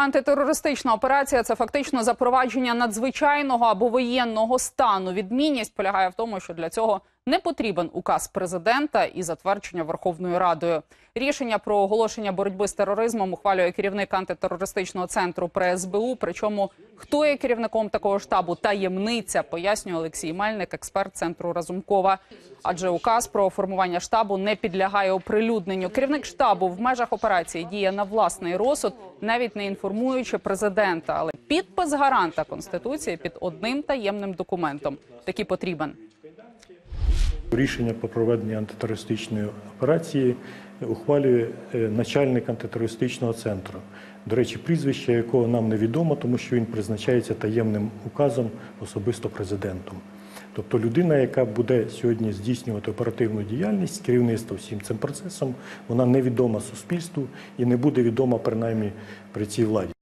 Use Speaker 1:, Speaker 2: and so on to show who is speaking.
Speaker 1: Антитерористична операція це фактично запровадження надзвичайного або воєнного стану. Відмінність полягає в тому, що для цього не потрібен указ президента і затвердження Верховною Радою. Рішення про оголошення боротьби з тероризмом ухвалює керівник антитерористичного центру при СБУ. Причому хто є керівником такого штабу таємниця, пояснює Олексій Мельник, експерт центру Разумкова. Адже указ про формування штабу не підлягає оприлюдненню. Керівник штабу в межах операції діє на власний розсуд, навіть не інформуючи президента. Але підпис гаранта конституції під одним таємним документом таки потрібен.
Speaker 2: Рішення про проведення антитерористичної операції ухвалює е, начальник антитерористичного центру. До речі, прізвище якого нам невідомо, тому що він призначається таємним указом особисто президентом. Тобто людина, яка буде сьогодні здійснювати оперативну діяльність, керівництво всім цим процесом, вона невідома суспільству і не буде відома принаймні при цій владі.